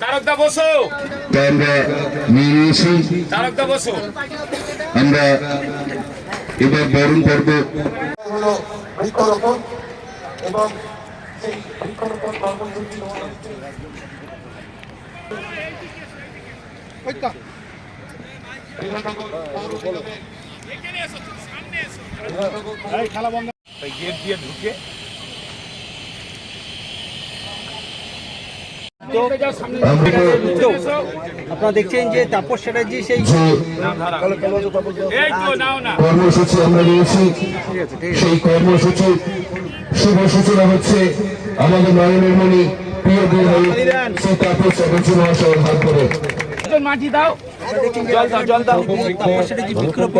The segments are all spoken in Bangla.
তারকদা বসো। আমরা নিয়ে নিয়েছি। তারকদা বসো। আমরা এবার বরণ হলো বৃক্ষরোপণ এবং সেই বৃক্ষরোপণ কর্মসূচি ওই গেট দিয়ে ঢুকে আপনারা দেখছেন যে তাপস চ্যাটার্জি সেই কর্মসূচি আমরা নিয়েছি সেই কর্মসূচি শুভ সূচনা হচ্ছে আমাদের নয়নের মণি প্রিয় তাপস চ্যাটার্জি মহাশয়ের হাত ধরে। মাটি দাও। জল দাও জল দাও তাপস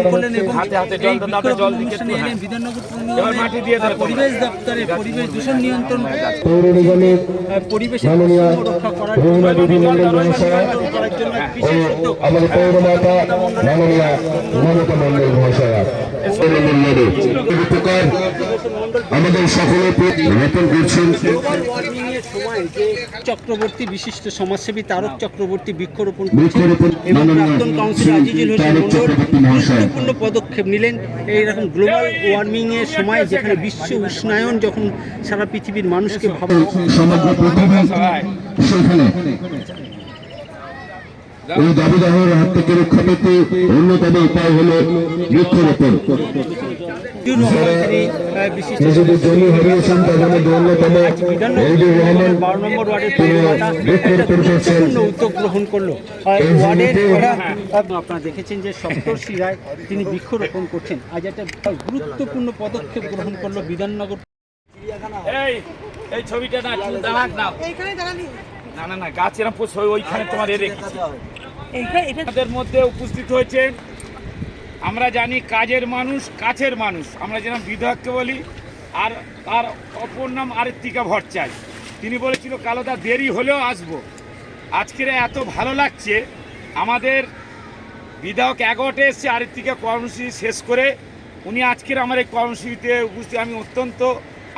করলেন এবং হাতে হাতে জল এই দিকে অনুষ্ঠানে এলেন বিধাননগর পৌর এবার মাটি দিয়ে দাও নিগমের পরিবেশ দপ্তরের পরিবেশ দূষণ নিয়ন্ত্রণ পৌর নিগমের পরিবেশের রক্ষা করার জন্য আমাদের পৌরমাতা মাননীয়া মমতা মন্ডল মহাশয়া উপকার আমাদের সকলে রোপণ করছেন চক্রবর্তী বিশিষ্ট সমাজসেবী তারক চক্রবর্তী বৃক্ষরোপণ প্রাক্তন কাউন্সিলর আজিজুল হোসেন। গুরুত্বপূর্ণ পদক্ষেপ নিলেন এইরকম গ্লোবাল ওয়ার্মিং এর সময় যেখানে বিশ্ব উষ্ণায়ন যখন সারা পৃথিবীর মানুষকে ভাবা সমগ্র সেখানে এই দাবিদাহের হাত থেকে রক্ষা পেতে অন্যতম উপায় হলো বৃক্ষরোপণ। নিজেদের জমি হারিয়েছেন তাদের মধ্যে অন্যতম মহিদুর রহমান বারো নম্বর ওয়ার্ডের তিনি বৃক্ষরোপণ করছেন। গুরুত্বপূর্ণ উদ্যোগ গ্রহণ করল আর এই ওয়ার্ডের জমিতে- ওরা আপনারা দেখেছেন যে সপ্তর্ষি রায় তিনি বৃক্ষরোপণ করছেন। আজ একটা গুরুত্বপূর্ণ পদক্ষেপ গ্রহণ করল বিধাননগর। এই এই ছবিটা না দাঁড়াক না। এইখানে দাঁড়ানি। না না না গাছ এরকম ওইখানে তোমার এ রেখেছি। আমাদের মধ্যে উপস্থিত হয়েছেন, আমরা জানি কাজের মানুষ, কাছের মানুষ। আমরা যেরকম বিধায়ককে বলি, আর তার অপর নাম আরেত্তিকা ভট্টাচার্য। তিনি বলেছিল, কালোদা, দেরি হলেও আসব। আজকের এত ভালো লাগছে। আমাদের বিধায়ক এগারোটে এসছে, আরেত্তিকা কর্মসূচি শেষ করে। উনি আজকের আমার এই কর্মসূচিতে উপস্থিত। আমি অত্যন্ত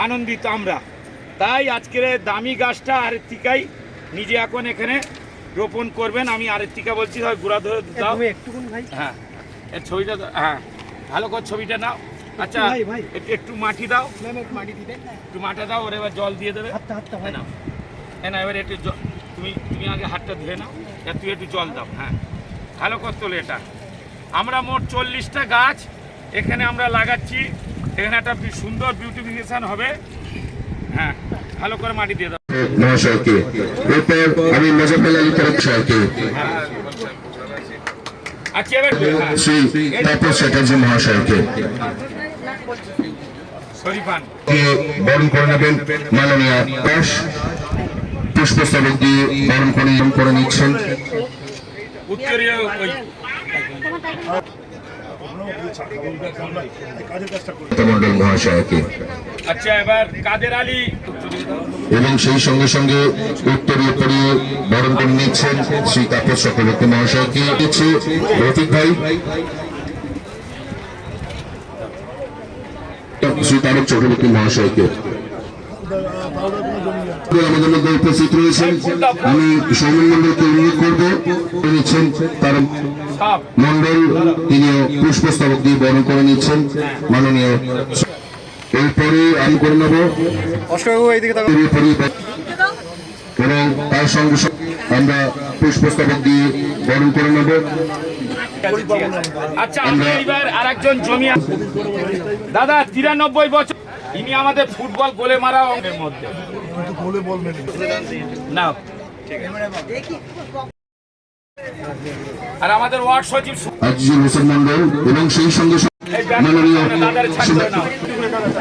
আনন্দিত আমরা। তাই আজকের দামি গাছটা আরেত্তিকাই নিজে এখন এখানে রোপণ করবেন আমি আরেত্তিকা বলছি হয় গুড়া ধরে দাও। একটুকুন ভাই। হ্যাঁ এর ছবিটা হ্যাঁ ভালো করে ছবিটা নাও। আচ্ছা। একটু একটু মাটি দাও। মাটি দিবেন। একটু মাটি দাও ওর এবার জল দিয়ে দেবে। হাতটা হাতটা ভাই। নাও। হ্যাঁ না এবার একটু তুমি তুমি আগে হাতটা ধুয়ে নাও আর তুই একটু জল দাও হ্যাঁ। ভালো করে তোলে এটা। আমরা মোট চল্লিশটা গাছ এখানে আমরা লাগাচ্ছি। এখানে একটা সুন্দর বিউটিফিকেশন হবে। হ্যাঁ ভালো করে মাটি দিয়ে দাও। মহাশয়কে। এরপর আমি মোজাম্মেল আলী এবার হ্যাঁ শ্রী তাপস চ্যাটার্জি মহাশয়কে। বরণ করে নেবেন? মাননীয় দাস পুষ্পস্তবক দিয়ে বরণ করে নিচ্ছেন। উত্তরীয় মহাশয়কে। আচ্ছা এবার কাদের আলী? এবং সেই সঙ্গে সঙ্গে উত্তরীয় পরিয়ে বরণ করে নিচ্ছেন শ্রী তাপস চক্রবর্তী মহাশয়কে দিচ্ছে রফিক ভাই। শ্রী তারক চক্রবর্তী মহাশয়কে। আমাদের মধ্যে উপস্থিত রয়েছেন। আমি সৌমিন মন্ডলকে উল্লেখ করব নিচ্ছেন তার মন্ডল তিনিও পুষ্পস্তবক দিয়ে বরণ করে নিচ্ছেন। মাননীয় এরপরে আমি করে নেব। এবং তার সঙ্গে সঙ্গে আমরা পুষ্পস্তবক দিয়ে বরণ করে নেব। আচ্ছা আমরা এবার আর একজন জমি দাদা তিরানব্বই বছর। ইনি আমাদের ফুটবল গোলে মারা অঙ্গের মধ্যে। না আর আমাদের ওয়ার্ড সচিব আজিজুল হোসেন মন্ডল এবং সেই সঙ্গে মাননীয়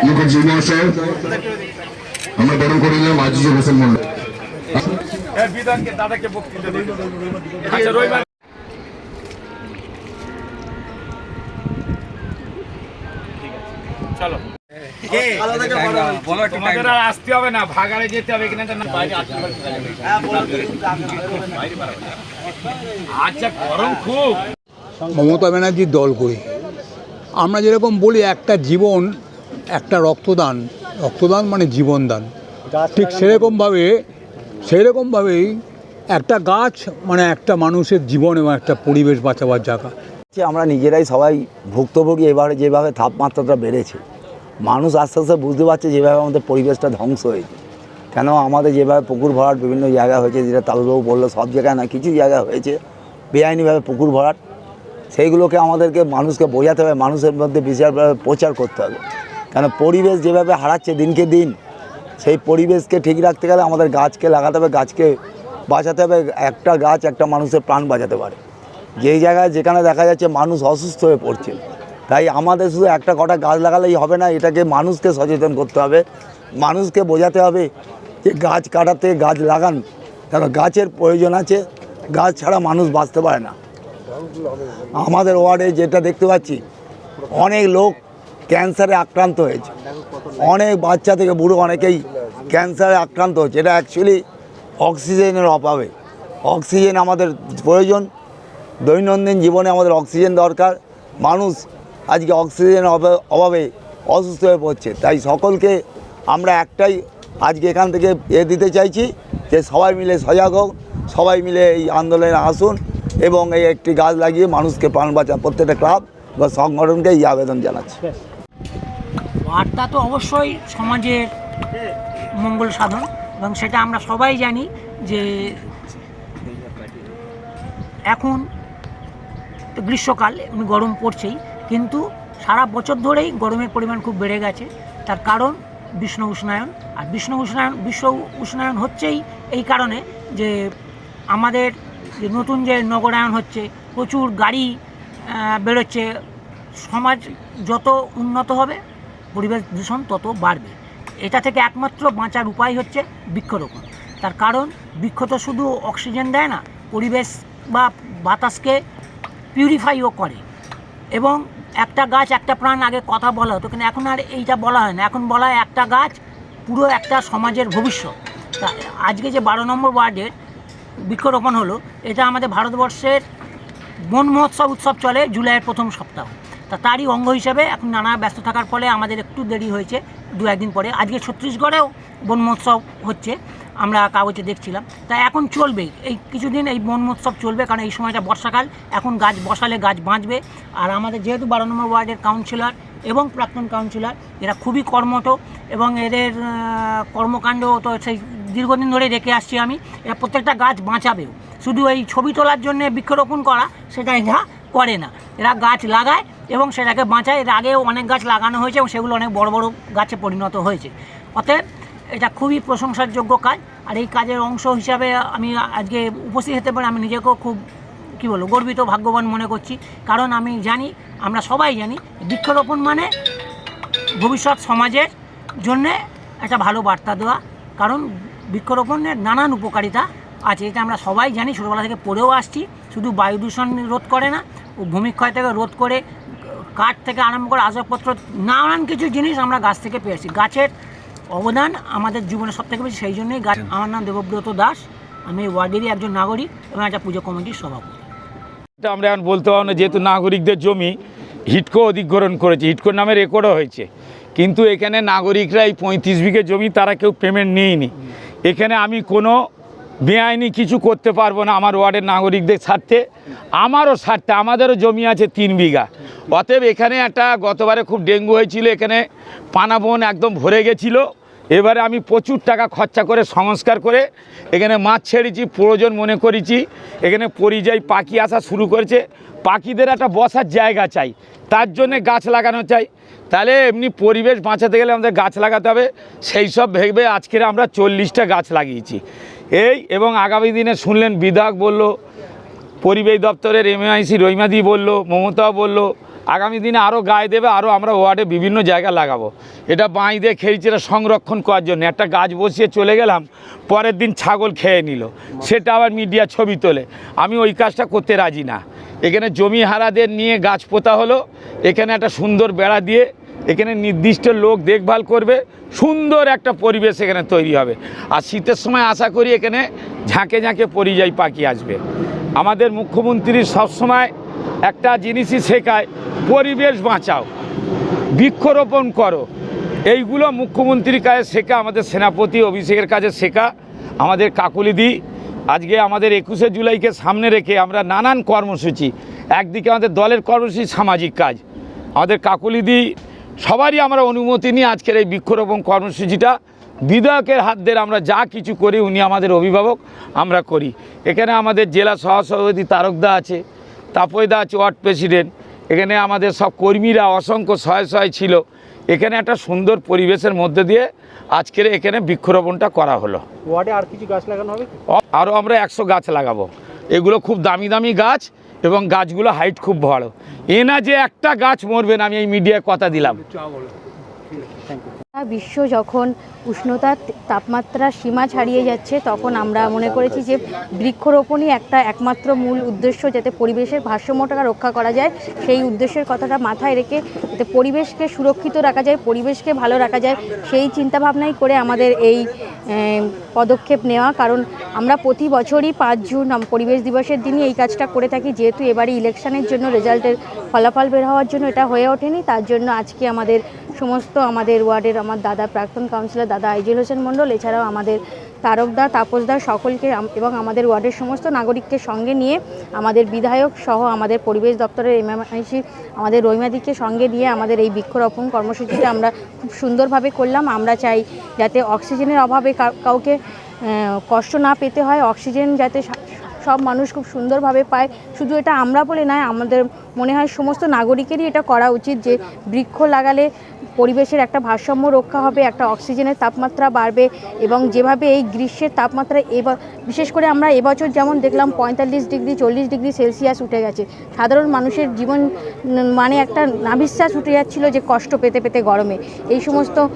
মুখার্জি মহাশয় আমরা বরণ করে নিলাম আজিজুল হোসেন মন্ডল বিধানকে দাদাকে বক্তৃতা আচ্ছা রবিবার চলো। তোমাদের আর আসতে হবে না ভাগাড়ে যেতে হবে কিনা বাইরে আসতে হবে। আচ্ছা গরম খুব। মমতা ব্যানার্জির দল করি। আমরা যেরকম বলি একটা জীবন একটা রক্তদান। রক্তদান মানে জীবনদান। ঠিক সেরকমভাবে সেরকমভাবেই একটা গাছ মানে একটা মানুষের জীবন এবং একটা পরিবেশ বাঁচাবার জায়গা। যে আমরা নিজেরাই সবাই ভুক্তভোগী এবারে যেভাবে তাপমাত্রাটা বেড়েছে। মানুষ আস্তে আস্তে বুঝতে পারছে যেভাবে আমাদের পরিবেশটা ধ্বংস হয়েছে। কেন আমাদের যেভাবে পুকুর ভরাট বিভিন্ন জায়গা হয়েছে, যেটা তালুবাবু বলল, সব জায়গায় না, কিছু জায়গা হয়েছে, বেআইনিভাবে পুকুর ভরাট, সেইগুলোকে আমাদেরকে মানুষকে বোঝাতে হবে, মানুষের মধ্যে বিচারভাবে প্রচার করতে হবে। কেন পরিবেশ যেভাবে হারাচ্ছে দিনকে দিন, সেই পরিবেশকে ঠিক রাখতে গেলে আমাদের গাছকে লাগাতে হবে, গাছকে বাঁচাতে হবে, একটা গাছ, একটা মানুষের প্রাণ বাঁচাতে পারে। যেই জায়গায় যেখানে দেখা যাচ্ছে মানুষ অসুস্থ হয়ে পড়ছে তাই আমাদের শুধু একটা কটা গাছ লাগালেই হবে না, এটাকে মানুষকে সচেতন করতে হবে, মানুষকে বোঝাতে হবে যে গাছ কাটাতে গাছ লাগান। কারণ গাছের প্রয়োজন আছে, গাছ ছাড়া মানুষ বাঁচতে পারে না। আমাদের ওয়ার্ডে যেটা দেখতে পাচ্ছি, অনেক লোক ক্যান্সারে আক্রান্ত হয়েছে। অনেক বাচ্চা থেকে বুড়ো অনেকেই ক্যান্সারে আক্রান্ত হচ্ছে এটা অ্যাকচুয়ালি অক্সিজেনের অভাবে। অক্সিজেন আমাদের প্রয়োজন। দৈনন্দিন জীবনে আমাদের অক্সিজেন দরকার। মানুষ আজকে অক্সিজেন অভাবে- অসুস্থ হয়ে পড়ছে। তাই সকলকে আমরা একটাই আজকে এখান থেকে এ দিতে চাইছি যে সবাই মিলে সজাগ হোক, সবাই মিলে এই আন্দোলনে আসুন এবং এই একটি গাছ লাগিয়ে মানুষকে প্রাণ বাঁচান। প্রত্যেকটা ক্লাব বা সংগঠনকে এই আবেদন জানাচ্ছি। বার্তা তো অবশ্যই সমাজের মঙ্গল সাধন এবং সেটা আমরা সবাই জানি যে এখন গ্রীষ্মকাল গরম পড়ছেই। কিন্তু সারা বছর ধরেই গরমের পরিমাণ খুব বেড়ে গেছে। তার কারণ বিষ্ণু উষ্ণায়ন। আর বিষ্ণু উষ্ণায়ন বিশ্ব উষ্ণায়ন হচ্ছেই এই কারণে যে আমাদের যে নতুন যে নগরায়ন হচ্ছে, প্রচুর গাড়ি বেরোচ্ছে। সমাজ যত উন্নত হবে, পরিবেশ দূষণ তত বাড়বে। এটা থেকে একমাত্র বাঁচার উপায় হচ্ছে বৃক্ষরোপণ। তার কারণ, বৃক্ষ তো শুধু অক্সিজেন দেয় না, পরিবেশ বা বাতাসকে পিউরিফাইও করে। এবং একটা গাছ, একটা প্রাণ আগে কথা বলা হতো, কিন্তু এখন আর এইটা বলা হয় না। এখন বলা হয় একটা গাছ, পুরো একটা সমাজের ভবিষ্যৎ। তা আজকে যে বারো নম্বর ওয়ার্ডের বৃক্ষরোপণ হলো, এটা আমাদের ভারতবর্ষের বন মহোৎসব, উৎসব চলে জুলাইয়ের প্রথম সপ্তাহ। তা তারই অঙ্গ হিসেবে এখন নানা ব্যস্ত থাকার ফলে আমাদের একটু দেরি হয়েছে দু একদিন পরে। আজকে ছত্তিশগড়েও বন মহোৎসব হচ্ছে। আমরা কাগজে দেখছিলাম। তা এখন চলবে। এই কিছুদিন এই বন চলবে, কারণ এই সময়টা বর্ষাকাল। এখন গাছ বসালে গাছ বাঁচবে। আর আমাদের যেহেতু বারো নম্বর ওয়ার্ডের কাউন্সিলর এবং প্রাক্তন কাউন্সিলর এরা খুবই কর্মঠ এবং এদের কর্মকাণ্ড তো সেই দীর্ঘদিন ধরে রেখে আসছি আমি, এরা প্রত্যেকটা গাছ বাঁচাবেও। শুধু এই ছবি তোলার জন্য বৃক্ষরোপণ করা সেটা এরা করে না। এরা গাছ লাগায় এবং সেটাকে বাঁচায়। এর আগেও অনেক গাছ লাগানো হয়েছে এবং সেগুলো অনেক বড় বড় গাছে পরিণত হয়েছে। অতএব এটা খুবই প্রশংসার যোগ্য কাজ। আর এই কাজের অংশ হিসাবে আমি আজকে উপস্থিত হতে পারে আমি নিজেকেও খুব, কী বলব, গর্বিত, ভাগ্যবান মনে করছি। কারণ আমি জানি, আমরা সবাই জানি, বৃক্ষরোপণ মানে ভবিষ্যৎ সমাজের জন্যে একটা ভালো বার্তা দেওয়া। কারণ বৃক্ষরোপণের নানান উপকারিতা আছে, এটা আমরা সবাই জানি, ছোটোবেলা থেকে পড়েও আসছি। শুধু বায়ু দূষণ রোধ করে না ভূমিক্ষয় থেকে রোধ করে, কাঠ থেকে আরম্ভ করে আসবাবপত্র, নানান কিছু জিনিস আমরা গাছ থেকে পেয়েছি। গাছের অবদান আমাদের জীবনে সব থেকে বেশি সেই জন্যই গাছ আমার নাম দেবব্রত দাস। আমি ওয়ার্ডেরই একজন নাগরিক এবং একটা পুজো কমিটির সভাপতি। এটা আমরা এখন বলতে পারব না যেহেতু নাগরিকদের জমি হিটকো অধিগ্রহণ করেছে। হিটকো নামে রেকর্ডও হয়েছে। কিন্তু এখানে নাগরিকরা এই পঁয়ত্রিশ বিঘে জমি তারা কেউ পেমেন্ট নিইনি। এখানে আমি কোনো বেআইনি কিছু করতে পারব না আমার ওয়ার্ডের নাগরিকদের স্বার্থে। আমারও স্বার্থে আমাদেরও জমি আছে তিন বিঘা। অতএব এখানে একটা গতবারে খুব ডেঙ্গু হয়েছিল এখানে পানাবন একদম ভরে গেছিল। এবারে আমি প্রচুর টাকা খরচা করে সংস্কার করে এখানে মাছ ছেড়েছি, প্রয়োজন মনে করেছি। এখানে পরিযায়ী পাখি আসা শুরু করেছে। পাখিদের একটা বসার জায়গা চাই, তার জন্যে গাছ লাগানো চাই। তাহলে এমনি পরিবেশ বাঁচাতে গেলে আমাদের গাছ লাগাতে হবে। সেই সব ভেবে আজকের আমরা চল্লিশটা গাছ লাগিয়েছি। এই এবং আগামী দিনে শুনলেন বিধায়ক বলল, পরিবেশ দপ্তরের এমআইসি রহিমাদি বলল, মমতাও বলল আগামী দিনে আরও গায়ে দেবে আরও আমরা ওয়ার্ডে বিভিন্ন জায়গা লাগাবো। এটা বাঁই দিয়ে খেয়েছি এটা সংরক্ষণ করার জন্য একটা গাছ বসিয়ে চলে গেলাম, পরের দিন ছাগল খেয়ে নিল। সেটা আবার মিডিয়া ছবি তোলে। আমি ওই কাজটা করতে রাজি না। এখানে জমি হারাদের নিয়ে গাছ পোতা হলো, এখানে একটা সুন্দর বেড়া দিয়ে, এখানে নির্দিষ্ট লোক দেখভাল করবে, সুন্দর একটা পরিবেশ এখানে তৈরি হবে। আর শীতের সময় আশা করি এখানে ঝাঁকে ঝাঁকে পরিযায়ী পাখি আসবে। আমাদের মুখ্যমন্ত্রী সবসময় একটা জিনিসই শেখায়, পরিবেশ বাঁচাও, বৃক্ষরোপণ করো। এইগুলো মুখ্যমন্ত্রীর কাছে শেখা, আমাদের সেনাপতি অভিষেকের কাছে শেখা, আমাদের কাকুলিদি। আজকে আমাদের একুশে জুলাইকে সামনে রেখে আমরা নানান কর্মসূচি, একদিকে আমাদের দলের কর্মসূচি, সামাজিক কাজ। আমাদের কাকুলিদি, সবারই আমরা অনুমতি নিয়ে আজকের এই বৃক্ষরোপণ কর্মসূচিটা, বিধায়কের হাত ধরে আমরা যা কিছু করি, উনি আমাদের অভিভাবক, আমরা করি। এখানে আমাদের জেলা সহসভাপতি তারকদা আছে তাপয়দা আছে ওয়ার্ড প্রেসিডেন্ট এখানে আমাদের সব কর্মীরা অসংখ্য শয়ে শয়ে ছিল। এখানে একটা সুন্দর পরিবেশের মধ্যে দিয়ে আজকের এখানে বৃক্ষরোপণটা করা হলো। ওয়ার্ডে আর কিছু গাছ লাগানো হবে আরও আমরা একশো গাছ লাগাবো। এগুলো খুব দামি দামি গাছ এবং গাছগুলো হাইট খুব বড়। এ না যে একটা গাছ মরবে না আমি এই মিডিয়ায় কথা দিলাম। বিশ্ব যখন উষ্ণতা তাপমাত্রা সীমা ছাড়িয়ে যাচ্ছে, তখন আমরা মনে করেছি যে বৃক্ষরোপণই একটা একমাত্র মূল উদ্দেশ্য যাতে পরিবেশের ভারসাম্যটা রক্ষা করা যায়। সেই উদ্দেশ্যের কথাটা মাথায় রেখে যাতে পরিবেশকে সুরক্ষিত রাখা যায়, পরিবেশকে ভালো রাখা যায়, সেই চিন্তাভাবনাই করে আমাদের এই পদক্ষেপ নেওয়া। কারণ আমরা প্রতি বছরই পাঁচ জুন পরিবেশ দিবসের দিনই এই কাজটা করে থাকি। যেহেতু এবারে ইলেকশনের জন্য রেজাল্টের ফলাফল বের হওয়ার জন্য এটা হয়ে ওঠেনি, তার জন্য আজকে আমাদের সমস্ত আমাদের ওয়ার্ডের আমার দাদা প্রাক্তন কাউন্সিলর দাদা আইজুল হোসেন মণ্ডল, এছাড়াও আমাদের তারকদা, তাপসদা সকলকে এবং আমাদের ওয়ার্ডের সমস্ত নাগরিককে সঙ্গে নিয়ে আমাদের বিধায়ক সহ আমাদের পরিবেশ দপ্তরের এমএমআইসি আমাদের রৈমাদিকে সঙ্গে নিয়ে আমাদের এই বৃক্ষরোপণ কর্মসূচিটা আমরা খুব সুন্দরভাবে করলাম। আমরা চাই যাতে অক্সিজেনের অভাবে কাউ- কাউকে কষ্ট না পেতে হয়, অক্সিজেন যাতে সব মানুষ খুব সুন্দরভাবে পায়। শুধু এটা আমরা বলে নয়, আমাদের মনে হয় সমস্ত নাগরিকেরই এটা করা উচিত যে বৃক্ষ লাগালে পরিবেশের একটা ভারসাম্য রক্ষা হবে, একটা অক্সিজেনের তাপমাত্রা বাড়বে এবং যেভাবে এই গ্রীষ্মের তাপমাত্রা এবার, বিশেষ করে আমরা এবছর যেমন দেখলাম পঁয়তাল্লিশ ডিগ্রি, চল্লিশ ডিগ্রি সেলসিয়াস উঠে গেছে। সাধারণ মানুষের জীবন মানে একটা নাবিশ্বাস উঠে যাচ্ছিল যে কষ্ট পেতে পেতে গরমে। এই সমস্ত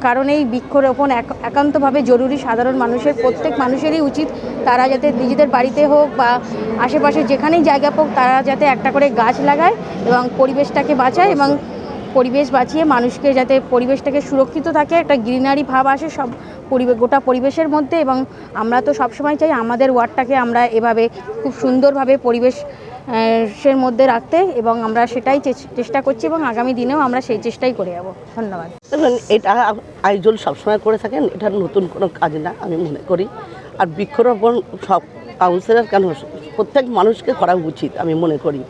কারণেই বৃক্ষরোপণ এক- একান্তভাবে জরুরি। সাধারণ মানুষের, প্রত্যেক মানুষেরই উচিত তারা যাতে নিজেদের বাড়িতে হোক বা আশেপাশে যেখানেই জায়গা হোক তারা যাতে একটা করে গাছ লাগায় এবং পরিবেশটাকে বাঁচায় এবং পরিবেশ বাঁচিয়ে মানুষকে যাতে পরিবেশটাকে সুরক্ষিত থাকে, একটা গ্রিনারি ভাব আসে সব পরিবেশ গোটা পরিবেশের মধ্যে এবং আমরা তো সবসময় চাই আমাদের ওয়ার্ডটাকে আমরা এভাবে খুব সুন্দরভাবে পরিবেশ সের মধ্যে রাখতে এবং আমরা সেটাই চেষ্টা করছি এবং আগামী দিনেও আমরা সেই চেষ্টাই করে যাব। ধন্যবাদ। দেখুন, এটা আইজল সবসময় করে থাকেন, এটা নতুন কোনো কাজ না, আমি মনে করি। আর বৃক্ষরোপণ সব কাউন্সিলর কেন, প্রত্যেক মানুষকে করা উচিত, আমি মনে করি।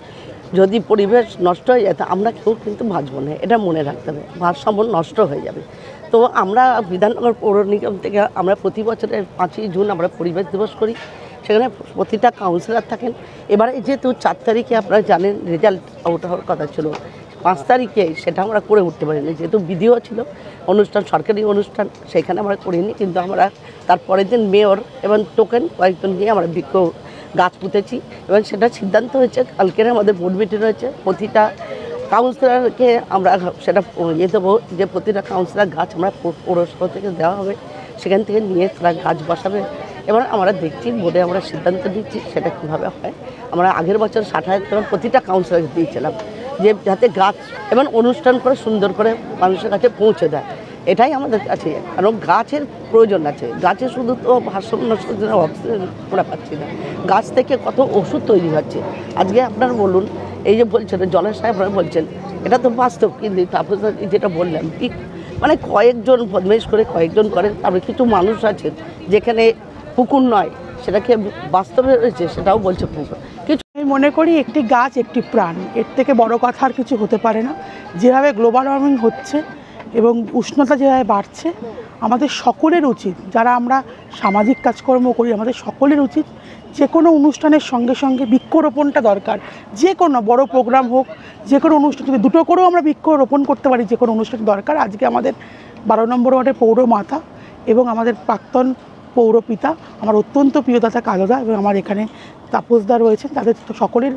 যদি পরিবেশ নষ্ট হয়ে যায়, তা আমরা কেউ কিন্তু বাঁচবো না, এটা মনে রাখতে হবে। ভারসাম্য নষ্ট হয়ে যাবে। তো আমরা বিধাননগর পৌর নিগম থেকে আমরা প্রতি বছরের পাঁচই জুন আমরা পরিবেশ দিবস করি। সেখানে প্রতিটা কাউন্সিলর থাকেন। এবারে যেহেতু চার তারিখে আপনারা জানেন, রেজাল্ট আউট হওয়ার কথা ছিল, পাঁচ তারিখে সেটা আমরা করে উঠতে পারিনি। যেহেতু বিধিও ছিল, অনুষ্ঠান, সরকারি অনুষ্ঠান, সেখানে আমরা করিনি। কিন্তু আমরা তার পরের দিন মেয়র এবং টোকেন কয়েকজন নিয়ে আমরা বৃক্ষ গাছ পুঁতেছি এবং সেটা সিদ্ধান্ত হয়েছে, কালকের আমাদের বোর্ড মিটিং রয়েছে প্রতিটা কাউন্সিলরকে আমরা সেটা ইয়ে দেবো যে প্রতিটা কাউন্সিলর গাছ আমরা পৌরসভা থেকে দেওয়া হবে, সেখান থেকে নিয়ে তারা গাছ বসাবে। এবার আমরা দেখছি বোর্ডে আমরা সিদ্ধান্ত দিচ্ছি সেটা কীভাবে হয়। আমরা আগের বছর ষাট হাজার টাকা প্রতিটা কাউন্সিলরকে দিয়েছিলাম, যে যাতে গাছ এবং অনুষ্ঠান করে সুন্দর করে মানুষের কাছে পৌঁছে দেয়। এটাই আমাদের কাছে কারণ গাছের প্রয়োজন আছে। গাছে শুধু তো ভারসাম্য অক্সিজেন আমরা পাচ্ছি না। গাছ থেকে কত ওষুধ তৈরি হচ্ছে। আজকে আপনার বলুন, এই যে বলছেন, জলের আপনারা বলছেন, এটা তো বাস্তব কিন্তু তারপরে যেটা বললাম কি মানে কয়েকজন বদমেশ করে কয়েকজন করে তারপরে কিছু মানুষ আছেন, যেখানে পুকুর নয় সেটাকে বাস্তবে রয়েছে সেটাও বলছে পুকুর। কিছু আমি মনে করি একটি গাছ একটি প্রাণ, এর থেকে বড় কথা আর কিছু হতে পারে না। যেভাবে গ্লোবাল ওয়ার্মিং হচ্ছে এবং উষ্ণতা যেভাবে বাড়ছে, আমাদের সকলের উচিত, যারা আমরা সামাজিক কাজকর্ম করি, আমাদের সকলের উচিত যে কোনো অনুষ্ঠানের সঙ্গে সঙ্গে বৃক্ষরোপণটা দরকার। যে কোনো বড় প্রোগ্রাম হোক, যে কোনো অনুষ্ঠান, যদি দুটো করেও আমরা বৃক্ষরোপণ করতে পারি, যে কোনো অনুষ্ঠান দরকার। আজকে আমাদের বারো নম্বর ওয়ার্ডের পৌর মাতা এবং আমাদের প্রাক্তন পৌরপিতা, আমার অত্যন্ত প্রিয় দাদা কালোদা এবং আমার এখানে তাপসদা রয়েছেন, তাদের সকলের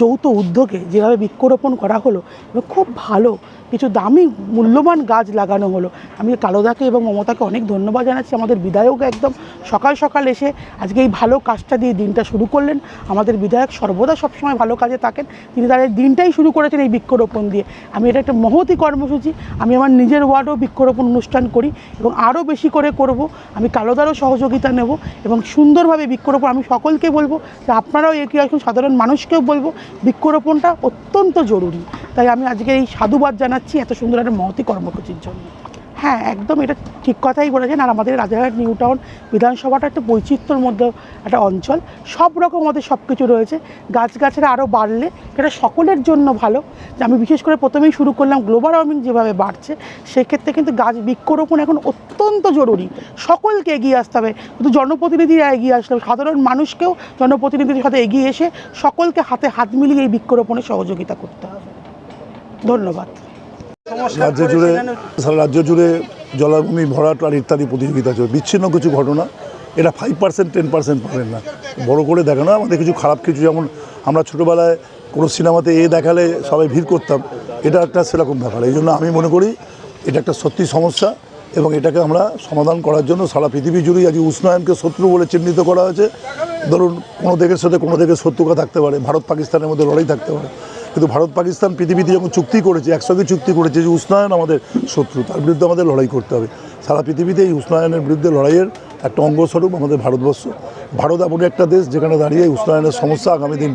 যৌথ উদ্যোগে যেভাবে বৃক্ষরোপণ করা হলো এবং খুব ভালো, কিছু দামি, মূল্যবান গাছ লাগানো হলো। আমি কালোদাকে এবং মমতাকে অনেক ধন্যবাদ জানাচ্ছি, আমাদের বিধায়ক একদম সকাল সকাল এসে আজকে এই ভালো কাজটা দিয়ে দিনটা শুরু করলেন। আমাদের বিধায়ক সর্বদা সবসময় ভালো কাজে থাকেন, তিনি তাদের দিনটাই শুরু করেছেন এই বৃক্ষরোপণ দিয়ে। আমি এটা একটা মহতি কর্মসূচি, আমি আমার নিজের ওয়ার্ডেও বৃক্ষরোপণ অনুষ্ঠান করি এবং আরও বেশি করে করব। আমি কালোদারও সহযোগিতা নেব এবং সুন্দরভাবে বৃক্ষরোপণ, আমি সকলকে বলব যে আপনারাও একই আসুন সাধারণ মানুষকেও বলব, বৃক্ষরোপণটা অত্যন্ত জরুরি। তাই আমি আজকে এই সাধুবাদ জানাচ্ছি, এত সুন্দর একটা মহতি কর্মসূচির জন্য হ্যাঁ একদম, এটা ঠিক কথাই বলেছেন। আর আমাদের রাজারহাট নিউ টাউন বিধানসভাটা একটা বৈচিত্র্যর মধ্যে একটা অঞ্চল। সব রকম আমাদের সব কিছু রয়েছে। গাছগাছরা আরও বাড়লে এটা সকলের জন্য ভালো। আমি বিশেষ করে প্রথমেই শুরু করলাম, গ্লোবাল ওয়ার্মিং যেভাবে বাড়ছে, সেক্ষেত্রে কিন্তু গাছ বৃক্ষরোপণ এখন অত্যন্ত জরুরি। সকলকে এগিয়ে আসতে হবে। শুধু জনপ্রতিনিধিরা এগিয়ে আসতে হবে সাধারণ মানুষকেও জনপ্রতিনিধির সাথে এগিয়ে এসে সকলকে হাতে হাত মিলিয়ে এই বৃক্ষরোপণে সহযোগিতা করতে হবে। ধন্যবাদ। রাজ্য জুড়ে সারা রাজ্য জুড়ে জলাভূমি ভরাট আর ইত্যাদি প্রতিযোগিতা চলছে। বিচ্ছিন্ন কিছু ঘটনা এটা ফাইভ পার্সেন্ট টেন পার্সেন্ট পাবেন না। বড় করে দেখানো আমাদের কিছু খারাপ কিছু যেমন আমরা ছোটোবেলায় কোনো সিনেমাতে এ দেখালে সবাই ভিড় করতাম এটা একটা সেরকম ব্যাপার। এই জন্য আমি মনে করি এটা একটা সত্যি সমস্যা এবং এটাকে আমরা সমাধান করার জন্য সারা পৃথিবী জুড়েই আজ উষ্ণায়নকে শত্রু বলে চিহ্নিত করা হয়েছে। ধরুন কোনো দেশের সাথে কোনো দেশের শত্রুতা থাকতে পারে ভারত পাকিস্তানের মধ্যে লড়াই থাকতে পারে। কিন্তু ভারত পাকিস্তান পৃথিবীতে যখন চুক্তি করেছে, একসঙ্গে চুক্তি করেছে যে উষ্ণায়ন আমাদের শত্রু, তার বিরুদ্ধে আমাদের লড়াই করতে হবে। সারা পৃথিবীতে এই উষ্ণায়নের বিরুদ্ধে লড়াইয়ের একটা অঙ্গস্বরূপ আমাদের ভারতবর্ষ। ভারত এমন একটা দেশ যেখানে দাঁড়িয়ে উষ্ণায়নের সমস্যা আগামী দিন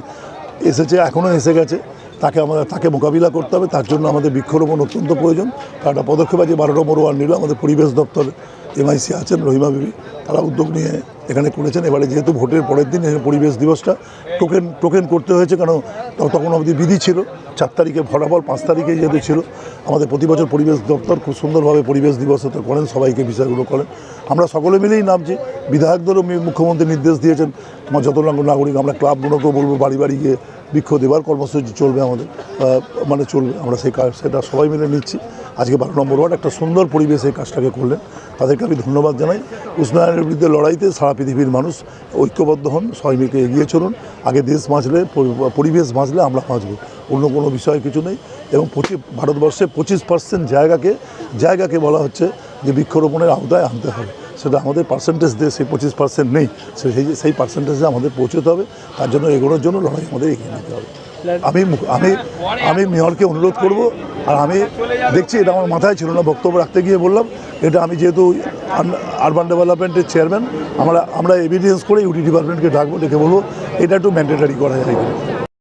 এসেছে, এখনও এসে গেছে। তাকে আমাদের, তাকে মোকাবিলা করতে হবে। তার জন্য আমাদের বৃক্ষরোপণ অত্যন্ত প্রয়োজন। তার একটা পদক্ষেপ আছে বারো নম্বর ওয়ার্ড নিল, আমাদের পরিবেশ দপ্তর এমআইসি আছেন, রহিমা বিবি, তারা উদ্যোগ নিয়ে এখানে করেছেন এবারে যেহেতু ভোটের পরের দিন পরিবেশ দিবসটা, টোকেন টোকেন করতে হয়েছে কারণ তখন অবধি বিধি ছিল। চার তারিখে ফলাফল, পাঁচ তারিখে যেহেতু ছিল। আমাদের প্রতি বছর পরিবেশ দপ্তর খুব সুন্দরভাবে পরিবেশ দিবস তো করেন, সবাইকে বিষয়গুলো করেন। আমরা সকলে মিলেই নামছি। বিধায়কদেরও মুখ্যমন্ত্রী নির্দেশ দিয়েছেন। আমার যত নাগরিক, আমরা ক্লাবগুলোকেও বলব, বাড়ি বাড়ি গিয়ে বৃক্ষ দেবার কর্মসূচি চলবে আমাদের মানে চলবে। আমরা সেই কাজ, সেটা সবাই মিলে নিচ্ছি। আজকে বারো নম্বর ওয়ার্ড একটা সুন্দর পরিবেশে এই কাজটাকে করলেন। তাদেরকে আমি ধন্যবাদ জানাই। উষ্ণায়নের বিরুদ্ধে লড়াইতে সারা পৃথিবীর মানুষ ঐক্যবদ্ধ হন, সবাই মিলে এগিয়ে চলুন। আগে দেশ বাঁচলে পরিবেশ বাঁচলে আমরা বাঁচবো। অন্য কোনো বিষয় কিছু নেই। এবং পঁচিশ ভারতবর্ষে পঁচিশ পার্সেন্ট জায়গাকে জায়গাকে বলা হচ্ছে যে বৃক্ষরোপণের আওতায় আনতে হবে। সেটা আমাদের পার্সেন্টেজ দিয়ে সেই পঁচিশ পার্সেন্ট নেই সেই সেই পার্সেন্টেজে আমাদের পৌঁছতে হবে, তার জন্য এগোনোর জন্য লড়াই আমাদের এগিয়ে নিতে হবে আমি আমি আমি মেয়রকে অনুরোধ করব, আর আমি দেখছি এটা আমার মাথায় ছিল না, বক্তব্য রাখতে গিয়ে বললাম, এটা আমি যেহেতু আরবান ডেভেলপমেন্টের চেয়ারম্যান আমরা আমরা এভিডেন্স করে ইউটি ডিপার্টমেন্টকে ডাকবো, ডেকে বলব, এটা একটু ম্যান্ডেটারি করা যায়।